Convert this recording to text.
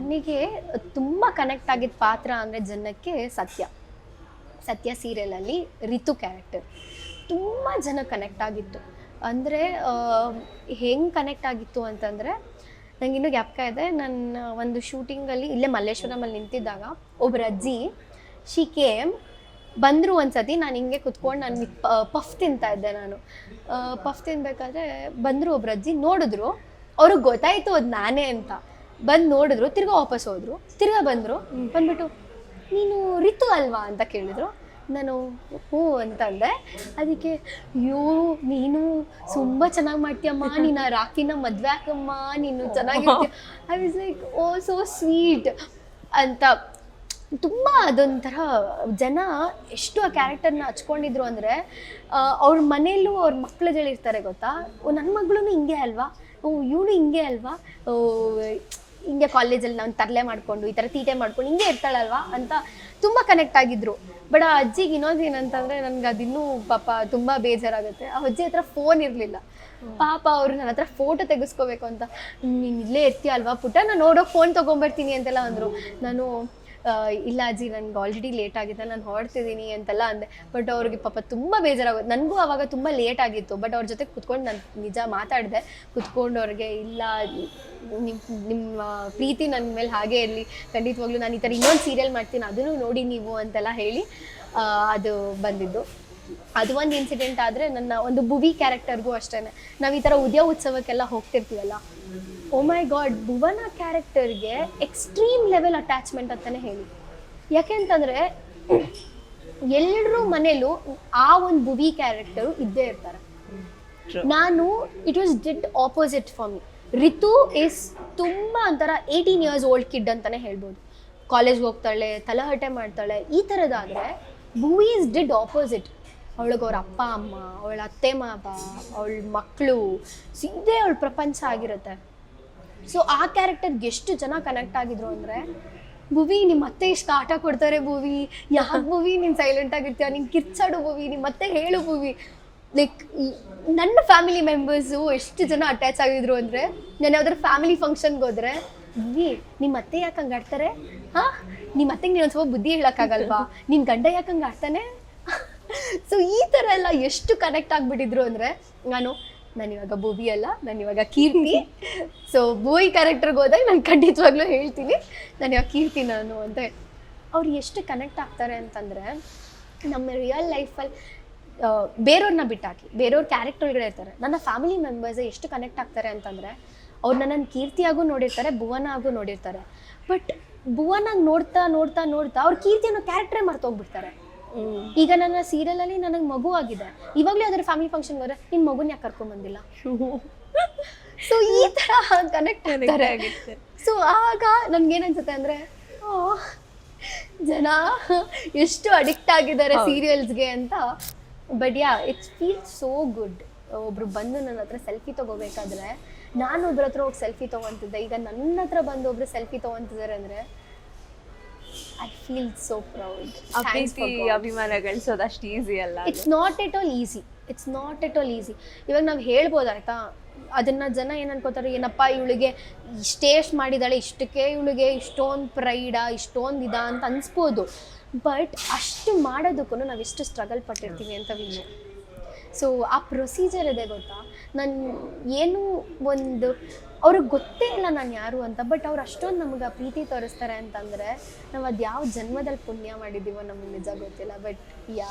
ನನಗೆ ತುಂಬ ಕನೆಕ್ಟ್ ಆಗಿದ್ದ ಪಾತ್ರ ಅಂದರೆ ಜನಕ್ಕೆ ಸತ್ಯ. ಸತ್ಯ ಸೀರಿಯಲಲ್ಲಿ ರಿತು ಕ್ಯಾರೆಕ್ಟರ್ ತುಂಬ ಜನ ಕನೆಕ್ಟ್ ಆಗಿತ್ತು. ಅಂದರೆ ಹೆಂಗೆ ಕನೆಕ್ಟ್ ಆಗಿತ್ತು ಅಂತಂದರೆ, ನಂಗೆ ಇನ್ನೂ ಜ್ಞಾಪಕ ಇದೆ, ನನ್ನ ಒಂದು ಶೂಟಿಂಗಲ್ಲಿ ಇಲ್ಲೇ ಮಲ್ಲೇಶ್ವರಮಲ್ಲಿ ನಿಂತಿದ್ದಾಗ ಒಬ್ಬರ ಅಜ್ಜಿ ಶಿ ಕೇಮ್ ಬಂದರು ಒಂದ್ಸತಿ, ನಾನು ಹಿಂಗೆ ಕುತ್ಕೊಂಡು ನಾನು ಪಫ್ ತಿಂತಾ ಇದ್ದೆ ನಾನು. ಪಫ್ ತಿನ್ಬೇಕಾದ್ರೆ ಬಂದರು ಒಬ್ರು ಅಜ್ಜಿ, ನೋಡಿದ್ರು, ಅವ್ರಿಗೆ ಗೊತ್ತಾಯಿತು ಅದು ನಾನೇ ಅಂತ. ಬಂದು ನೋಡಿದ್ರು, ತಿರ್ಗಾ ವಾಪಸ್ ಹೋದ್ರು. ತಿರ್ಗಾ ಬಂದರು. ಬಂದ್ಬಿಟ್ಟು, ನೀನು ರಿತು ಅಲ್ವಾ? ಅಂತ ಕೇಳಿದ್ರು. ನಾನು, ಹ್ಞೂ ಅಂತಂದೆ. ಅದಕ್ಕೆ, ಅಯ್ಯೋ, ನೀನು ತುಂಬ ಚೆನ್ನಾಗಿ ಮಾಡ್ತೀಯಮ್ಮ. ನೀನು ರಾಕಿನ ಮದುವೆ ಹಾಕಮ್ಮ ನೀನು ಚೆನ್ನಾಗಿರ್ತೀಯ. I was like oh so sweet ಅಂತ, ತುಂಬ ಅದೊಂಥರ ಜನ ಎಷ್ಟು ಆ ಕ್ಯಾರೆಕ್ಟರ್ನ ಹಚ್ಕೊಂಡಿದ್ರು ಅಂದರೆ ಅವ್ರ ಮನೆಯಲ್ಲೂ ಅವ್ರ ಮಕ್ಳುಗಳಿರ್ತಾರೆ ಗೊತ್ತಾ? ಓ ನನ್ನ ಮಗಳು ಹಿಂಗೆ ಅಲ್ವಾ? ಓ ಇವಳು ಹಿಂಗೆ ಅಲ್ವಾ? ಹಿಂಗೆ ಕಾಲೇಜಲ್ಲಿ ನಾನು ತರಲೆ ಮಾಡಿಕೊಂಡು, ಈ ಥರ ತೀಟೆ ಮಾಡ್ಕೊಂಡು, ಹಿಂಗೆ ಇರ್ತಾಳಲ್ವಾ ಅಂತ ತುಂಬ ಕನೆಕ್ಟ್ ಆಗಿದ್ರು. ಬಟ್ ಆ ಅಜ್ಜಿಗೆ ಇನ್ನೊಂದು ಏನಂತಂದರೆ ನನಗೆ ಅದಿನ್ನೂ ಪಾಪ ತುಂಬ ಬೇಜಾರಾಗುತ್ತೆ. ಆ ಅಜ್ಜಿ ಹತ್ರ ಫೋನ್ ಇರಲಿಲ್ಲ. ಪಾಪ ಅವರು ನನ್ನ ಹತ್ರ ಫೋಟೋ ತೆಗೆಸ್ಕೋಬೇಕು ಅಂತ. ನೀನು ಇಲ್ಲೇ ಇರ್ತೀಯ ಅಲ್ವಾ ಪುಟ್ಟ? ನಾನು ನೋಡೋಕೆ ಫೋನ್ ತೊಗೊಂಬರ್ತೀನಿ ಅಂತೆಲ್ಲ ಅಂದರು. ನಾನು ಇಲ್ಲ ಅಜ್ಜಿ, ನನ್ಗೆ ಆಲ್ರೆಡಿ ಲೇಟ್ ಆಗಿದೆ ನಾನು ಹೊರಡ್ತಿದ್ದೀನಿ ಅಂತೆಲ್ಲ ಅಂದೆ. ಬಟ್ ಅವ್ರಿಗೆ ಪಾಪ ತುಂಬ ಬೇಜಾರಾಗೋದು ನನಗೂ ಅವಾಗ ತುಂಬ ಲೇಟ್ ಆಗಿತ್ತು. ಬಟ್ ಅವ್ರ ಜೊತೆ ಕುತ್ಕೊಂಡು ನಾನು ನಿಜ ಮಾತಾಡಿದೆ. ಕುತ್ಕೊಂಡು ಅವ್ರಿಗೆ, ಇಲ್ಲ ನಿಮ್ಮ ನಿಮ್ಮ ಪ್ರೀತಿ ನನ್ನ ಮೇಲೆ ಹಾಗೆ ಇರಲಿ. ಖಂಡಿತವಾಗ್ಲೂ ನಾನು ಈ ಥರ ಇನ್ನೊಂದು ಸೀರಿಯಲ್ ಮಾಡ್ತೀನಿ. ಅದನ್ನು ನೋಡಿ ನೀವು ಅಂತೆಲ್ಲ ಹೇಳಿ ಅದು ಬಂದಿದ್ದು. ಅದು ಒಂದು ಇನ್ಸಿಡೆಂಟ್ ಆದ್ರೆ ನನ್ನ ಒಂದು ಭುವಿ ಕ್ಯಾರೆಕ್ಟರ್ಗೂ ಅಷ್ಟೇನೆ. ನಾವು ಈ ಥರ ಉದ್ಯ ಉತ್ಸವಕ್ಕೆಲ್ಲ ಹೋಗ್ತಿರ್ತೀವಲ್ಲ? ಓ ಮೈ ಗಾಡ್ ಭುವನ ಕ್ಯಾರೆಕ್ಟರ್ಗೆ ಎಕ್ಸ್ಟ್ರೀಮ್ ಲೆವೆಲ್ ಅಟ್ಯಾಚ್ಮೆಂಟ್ ಅಂತಾನೆ ಹೇಳಿ. ಯಾಕೆ ಅಂತಂದ್ರೆ ಎಲ್ಲರ ಮನೇಲೂ ಆ ಒಂದು ಭುವಿ ಕ್ಯಾರೆಕ್ಟರ್ ಇದ್ದೇ ಇರ್ತಾರೆ. ನಾನು it was did opposite for me Ritu is ತುಂಬಾ ಒಂಥರ ಏಯ್ಟೀನ್ ಇಯರ್ಸ್ ಓಲ್ಡ್ ಕಿಡ್ ಅಂತಾನೆ ಹೇಳ್ಬೋದು. ಕಾಲೇಜ್ಗೆ ಹೋಗ್ತಾಳೆ ತಲಹಟೆ ಮಾಡ್ತಾಳೆ ಈ ತರದಾದ್ರೆ ಭೂವಿ ಇಸ್ ಡಿಡ್ ಆಪೋಸಿಟ್ ಅವಳಿಗೆ ಅವ್ರ ಅಪ್ಪ, ಅಮ್ಮ, ಅವಳ ಅತ್ತೆ, ಮಾವ, ಅವಳ ಮಕ್ಕಳು ಸಿದ್ದೇ ಅವಳ ಪ್ರಪಂಚ ಆಗಿರುತ್ತೆ. ಸೊ ಆ ಕ್ಯಾರೆಕ್ಟರ್ಗೆ ಎಷ್ಟು ಜನ ಕನೆಕ್ಟ್ ಆಗಿದ್ರು ಅಂದರೆ, ಭುವಿ ನಿಮ್ಮ ಅತ್ತೆ ಇಷ್ಟು ಆಟ ಕೊಡ್ತಾರೆ ಭುವಿ. ಯಾಕೆ ಭುವಿ, ನೀನು ಸೈಲೆಂಟ್ ಆಗಿರ್ತೀಯ? ನೀನು ಕಿರ್ಚಾಡು ಭುವಿ ನಿಮ್ಮ ಅತ್ತೆ ಹೇಳು ಭುವಿ. ಲೈಕ್ ನನ್ನ ಫ್ಯಾಮಿಲಿ ಮೆಂಬರ್ಸು ಎಷ್ಟು ಜನ ಅಟ್ಯಾಚ್ ಆಗಿದ್ರು ಅಂದರೆ, ನಾನು ಯಾವ್ದಾದ್ರು ಫ್ಯಾಮಿಲಿ ಫಂಕ್ಷನ್ಗೆ ಹೋದ್ರೆ, ಭುವಿ ನಿಮ್ಮ ಅತ್ತೆ ಯಾಕೆ ಹಂಗೆ ಆಡ್ತಾರೆ? ಹಾಂ? ನಿಮ್ಮ ಅತ್ತೆಗೆ ನೀನು ಒಂದು ಸ್ವಲ್ಪ ಬುದ್ಧಿ ಹೇಳೋಕ್ಕಾಗಲ್ವಾ ನಿನ್ನ ಗಂಡ ಯಾಕೆ ಹಂಗೆ ಆಡ್ತಾನೆ? ಸೊ ಈ ಥರ ಎಲ್ಲ ಎಷ್ಟು ಕನೆಕ್ಟ್ ಆಗಿಬಿಟ್ಟಿದ್ರು ಅಂದರೆ ನಾನು ನಾನು ಇವಾಗ ಭೂವಿ ಅಲ್ಲ, ನಾನು ಇವಾಗ ಕೀರ್ತಿ. ಸೊ ಭೂವಿ ಕ್ಯಾರೆಕ್ಟರ್ಗೆ ಹೋದಾಗ ನಾನು ಖಂಡಿತವಾಗ್ಲೂ ಹೇಳ್ತೀನಿ. ನಾನು ಇವಾಗ ಕೀರ್ತಿ ನಾನು ಅಂತ. ಅವ್ರು ಎಷ್ಟು ಕನೆಕ್ಟ್ ಆಗ್ತಾರೆ ಅಂತಂದರೆ ನಮ್ಮ ರಿಯಲ್ ಲೈಫಲ್ಲಿ ಬೇರೆಯವ್ರನ್ನ ಬಿಟ್ಟಾಕಿ ಬೇರೆಯವ್ರ ಕ್ಯಾರೆಕ್ಟರ್ಗಳು ಇರ್ತಾರೆ. ನನ್ನ ಫ್ಯಾಮಿಲಿ ಮೆಂಬರ್ಸ್ ಎಷ್ಟು ಕನೆಕ್ಟ್ ಆಗ್ತಾರೆ ಅಂತಂದರೆ ಅವ್ರು ನನ್ನ ಕೀರ್ತಿಯಾಗೂ ನೋಡಿರ್ತಾರೆ ಭುವನಾಗೂ ನೋಡಿರ್ತಾರೆ. ಬಟ್ ಭುವನಾಗಿ ನೋಡ್ತಾ ನೋಡ್ತಾ ನೋಡ್ತಾ ಅವ್ರ ಕೀರ್ತಿ ಅನ್ನೋ ಕ್ಯಾರೆಕ್ಟ್ರೇ ಮರ್ತೋಗ್ಬಿಡ್ತಾರೆ ಈಗ ನನ್ನ ಸೀರಿಯಲ್ ಅಲ್ಲಿ ನನಗೆ ಮಗು ಆಗಿದೆ. ಇವಾಗ್ಲೂ ಅದರ ಫ್ಯಾಮಿಲಿ ಫಂಕ್ಷನ್ ಬರ ನಿನ್ ಮಗುನ್ ಯಾಕೆ ಕರ್ಕೊಂಬಂದಿಲ್ಲ ಸೊ ಈ ತರ ಕನೆಕ್ಟ್ ಆಗ್ತಾರೆ. ಸೊ ಆಗ ನಮ್ಗೆ ಏನನ್ಸುತ್ತೆ ಅಂದ್ರೆ ಜನ ಎಷ್ಟು ಅಡಿಕ್ಟ್ ಆಗಿದ್ದಾರೆ ಸೀರಿಯಲ್ಸ್ಗೆ ಅಂತ. But yeah it's feel so good ಒಬ್ರು ಬಂದು ನನ್ನ ಹತ್ರ ಸೆಲ್ಫಿ ತಗೋಬೇಕಾದ್ರೆ ನಾನು ಒಬ್ರ ಹತ್ರ ಹೋಗಿ ಸೆಲ್ಫಿ ತಗೊಂತಿದ್ದೆ. ಈಗ ನನ್ನ ಹತ್ರ ಬಂದು ಒಬ್ರು ಸೆಲ್ಫಿ ತಗೊಂತಿದ್ದಾರೆ ಅಂದ್ರೆ ಐ ಫೀಲ್ ಸೋ ಪ್ರೌಡ್ ಆ ಪ್ರೀತಿ ಅಭಿಮಾನ ಗಳಿಸೋದು ಅಷ್ಟು ಈಸಿ ಅಲ್ಲ. It's not at all easy it's not at all easy ಇವಾಗ ನಾವು ಹೇಳ್ಬೋದು ಆಯ್ತಾ? ಅದನ್ನ ಜನ ಏನು ಅನ್ಕೋತಾರೆ? ಏನಪ್ಪ ಇವಳಿಗೆ ಇಷ್ಟೇಷ್ಟು ಮಾಡಿದಾಳೆ ಇಷ್ಟಕ್ಕೆ ಇವಳಿಗೆ ಇಷ್ಟೊಂದು ಪ್ರೈಡಾ ಇಷ್ಟೊಂದು ಇದ ಅಂತ ಅನ್ಸ್ಬೋದು. ಬಟ್ ಅಷ್ಟು ಮಾಡೋದಕ್ಕೂ ನಾವು ಎಷ್ಟು ಸ್ಟ್ರಗಲ್ ಪಟ್ಟಿರ್ತೀವಿ ಅಂತ ವಿಷಯ. ಸೊ ಆ ಪ್ರೊಸೀಜರ್ ಇದೆ ಗೊತ್ತಾ? ನಾನು ಏನು ಒಂದು, ಅವ್ರಿಗೆ ಗೊತ್ತೇ ಇಲ್ಲ ನಾನು ಯಾರು ಅಂತ ಬಟ್ ಅವ್ರು ಅಷ್ಟೊಂದು ನಮ್ಗೆ ಪ್ರೀತಿ ತೋರಿಸ್ತಾರೆ ಅಂತಂದರೆ, ನಾವು ಅದು ಯಾವ ಜನ್ಮದಲ್ಲಿ ಪುಣ್ಯ ಮಾಡಿದ್ದೀವೋ ನಮಗೆ ನಿಜ ಗೊತ್ತಿಲ್ಲ ಬಟ್ ಯಾ